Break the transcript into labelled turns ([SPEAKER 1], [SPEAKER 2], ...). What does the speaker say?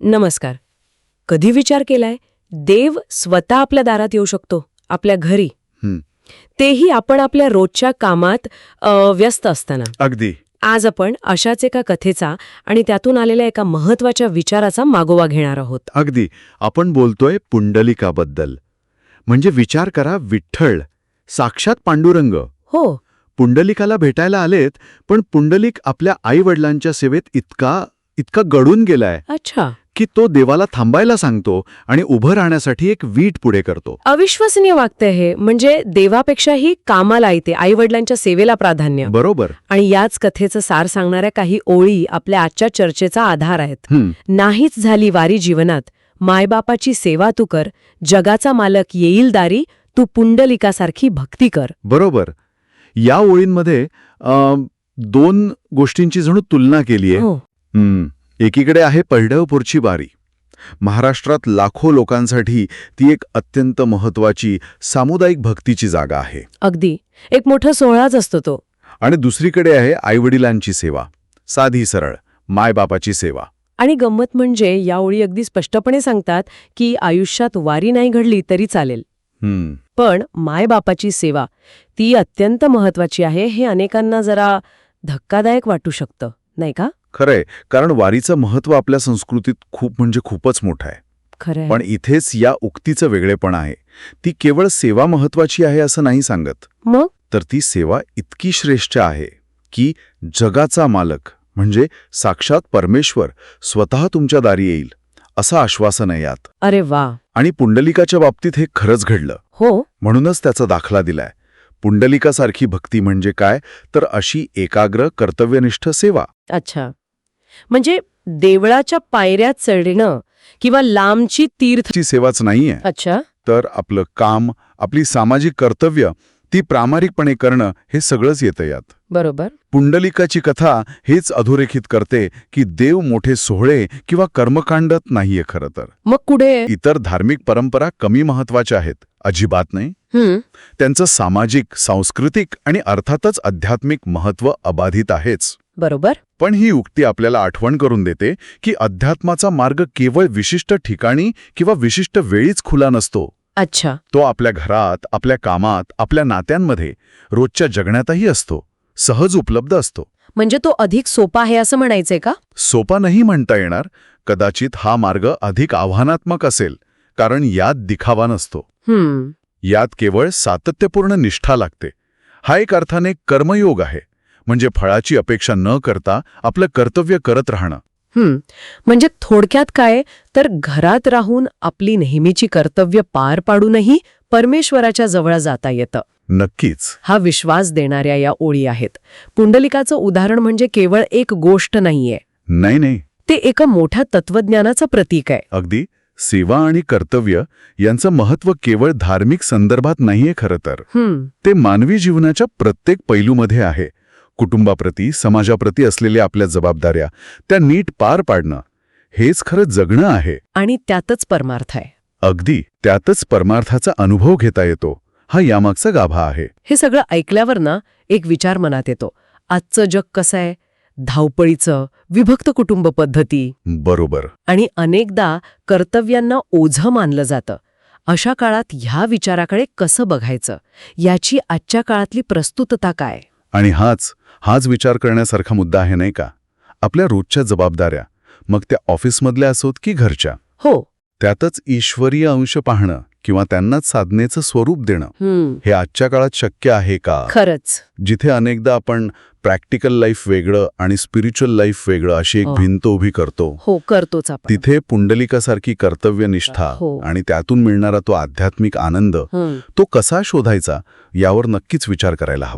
[SPEAKER 1] नमस्कार. कधी विचार केलाय? देव स्वतः आपल्या दारात येऊ शकतो आपल्या घरी.
[SPEAKER 2] हं.
[SPEAKER 1] तेही आपण आपल्या रोजच्या कामात अ, व्यस्त असताना.
[SPEAKER 2] अगदी.
[SPEAKER 1] आज आपण अशाच एका कथेचा आणि त्यातून आलेल्या एका महत्त्वाच्या विचाराचा मागोवा घेणार आहोत.
[SPEAKER 2] अगदी. आपण बोलतोय पुंडलिकाबद्दल. म्हणजे विचार करा विठ्ठल. साक्षात पांडुरंग.
[SPEAKER 1] हो.
[SPEAKER 2] पुंडलिकाला भेटायला आलेत पण पुंडलिक आपल्या आईवडिलांच्या सेवेत इतका इतका गडून गेलाय.
[SPEAKER 1] अच्छा.
[SPEAKER 2] की तो देवाला थांबायला सांगतो आणि उभं राहण्यासाठी एक वीट पुढे करतो.
[SPEAKER 1] अविश्वसनीय वागतंय हे म्हणजे देवापेक्षाही कामाला येते आई वडिलांच्या सेवेला प्राधान्य.
[SPEAKER 2] बरोबर.
[SPEAKER 1] आणि याच कथेचं सार सांगणाऱ्या काही ओळी आपल्या आजच्या चर्चेचा आधार आहेत. नाहीच झाली वारी जीवनात मायबापाची सेवा तू कर जगाचा मालक येईल दारी तू पुंडलिकासारखी भक्ती कर.
[SPEAKER 2] बरोबर. या ओळींमध्ये दोन गोष्टींची जणू तुलना केली आहे
[SPEAKER 1] हो.
[SPEAKER 2] एकीकडे आहे पंढरपूरची वारी. महाराष्ट्रात लाखो लोकांसाठी ती एक अत्यंत महत्वाची सामुदायिक भक्तीची जागा आहे.
[SPEAKER 1] अगदी. एक मोठा सोहळाच असतो तो.
[SPEAKER 2] आणि दुसरीकडे आहे आईवडिलांची सेवा. साधी सरळ मायबापाची सेवा.
[SPEAKER 1] आणि गंमत म्हणजे या ओळी अगदी स्पष्टपणे सांगतात की आयुष्यात वारी नाही घडली तरी चालेल. पण मायबापाची सेवा ती अत्यंत महत्वाची आहे हे अनेकांना जरा धक्कादायक वाटू शकतं नाही का?
[SPEAKER 2] खरंय कारण वारीचं महत्त्व आपल्या संस्कृतीत खूप म्हणजे खूपच मोठं आहे.
[SPEAKER 1] खरंय.
[SPEAKER 2] पण इथेच या उक्तीचं वेगळेपण आहे. ती केवळ सेवा महत्वाची आहे असं नाही सांगत.
[SPEAKER 1] मग?
[SPEAKER 2] तर ती सेवा इतकी श्रेष्ठ आहे की जगाचा मालक म्हणजे साक्षात परमेश्वर स्वतः तुमच्या दारी येईल असं आश्वासन आहे यात.
[SPEAKER 1] अरे वा.
[SPEAKER 2] आणि पुंडलिकाच्या बाबतीत हे खरंच घडलं.
[SPEAKER 1] हो?
[SPEAKER 2] म्हणूनच त्याचा दाखला दिलाय. पुंडलिकासारखी भक्ती म्हणजे काय? तर अशी एकाग्र कर्तव्यनिष्ठ सेवा.
[SPEAKER 1] अच्छा. म्हणजे देवळाच्या पायऱ्या चढणं किंवा लांबची तीर्थ
[SPEAKER 2] ची सेवाच नाहीये.
[SPEAKER 1] अच्छा.
[SPEAKER 2] तर आपलं काम आपली सामाजिक कर्तव्य ती प्रामाणिकपणे करणं हे सगळंच येतं यात.
[SPEAKER 1] बरोबर.
[SPEAKER 2] पुंडलिकाची कथा हेच अधोरेखित करते की देव मोठे सोहळे किंवा कर्मकांडत नाहीये खरं तर.
[SPEAKER 1] मग कुठे?
[SPEAKER 2] इतर धार्मिक परंपरा कमी महत्त्वाच्या आहेत अजिबात नाही. त्यांचं सामाजिक सांस्कृतिक आणि अर्थातच आध्यात्मिक महत्त्व अबाधित आहेच.
[SPEAKER 1] बरोबर.
[SPEAKER 2] पण ही उक्ती आपल्याला आठवण करून देते की अध्यात्माचा मार्ग केवळ विशिष्ट ठिकाणी किंवा विशिष्ट वेळीच खुला नसतो.
[SPEAKER 1] अच्छा.
[SPEAKER 2] तो आपल्या घरात आपल्या कामात आपल्या नात्यांमध्ये रोजच्या जगण्यातही असतो. सहज उपलब्ध असतो.
[SPEAKER 1] म्हणजे तो अधिक सोपा आहे असं म्हणायचंय का?
[SPEAKER 2] सोपा नाही म्हणता येणार. कदाचित हा मार्ग अधिक आव्हानात्मक असेल कारण यात दिखावा नसतो. यात केवळ सातत्यपूर्ण निष्ठा लागते. हा एक अर्थाने कर्मयोग आहे. म्हणजे फळाची अपेक्षा न करता आपलं कर्तव्य करत राहणं.
[SPEAKER 1] हम्म म्हणजे थोडक्यात काय? तर घरात राहून आपली नेहमीची कर्तव्य पार पाडूनही परमेश्वराच्या जवळ जाता येतं.
[SPEAKER 2] नक्कीच.
[SPEAKER 1] हा विश्वास देणाऱ्या या ओळी आहेत. पुंडलिकाचं उदाहरण म्हणजे केवळ एक गोष्ट नाहीये.
[SPEAKER 2] नाही नाही.
[SPEAKER 1] ते एका मोठ्या तत्वज्ञानाचं प्रतीक आहे.
[SPEAKER 2] अगदी. सेवा आणि कर्तव्य यांचं महत्त्व केवळ धार्मिक संदर्भात नाहीये खरं तर. ते मानवी जीवनाच्या प्रत्येक पैलूमध्ये आहे. कुटुंबाप्रती समाजाप्रती असलेल्या आपल्या जबाबदाऱ्या त्या नीट पार पाडणं हेच खरं जगणं आहे.
[SPEAKER 1] आणि त्यातच परमार्थ आहे.
[SPEAKER 2] अगदी त्यातच परमार्थाचा अनुभव घेता येतो. हा यामागचा गाभा आहे.
[SPEAKER 1] हे सगळं ऐकल्यावर ना एक विचार मनात येतो. आजचं जग कसं आहे? धावपळीचं विभक्त कुटुंब पद्धती.
[SPEAKER 2] बरोबर.
[SPEAKER 1] आणि अनेकदा कर्तव्यांना ओझं मानलं जातं. अशा काळात ह्या विचाराकडे कसं बघायचं? याची आजच्या काळातली प्रस्तुतता काय?
[SPEAKER 2] आणि हाच हाच विचार करण्यासारखा मुद्दा आहे नाही का? आपल्या रोजच्या जबाबदाऱ्या मग त्या ऑफिसमधल्या असोत की घरच्या?
[SPEAKER 1] हो.
[SPEAKER 2] त्यातच ईश्वरीय अंश पाहणं किंवा त्यांनाच साधनेचं स्वरूप देणं हे आजच्या काळात शक्य आहे का?
[SPEAKER 1] खरंच.
[SPEAKER 2] जिथे अनेकदा आपण प्रॅक्टिकल लाईफ वेगळं आणि स्पिरिच्युअल लाईफ वेगळं अशी एक
[SPEAKER 1] हो.
[SPEAKER 2] भिंत उभी करतो
[SPEAKER 1] हो करतोच आपण.
[SPEAKER 2] तिथे पुंडलिकासारखी कर्तव्यनिष्ठा
[SPEAKER 1] हो.
[SPEAKER 2] आणि त्यातून मिळणारा तो आध्यात्मिक आनंद तो कसा शोधायचा यावर नक्कीच विचार करायला हवा.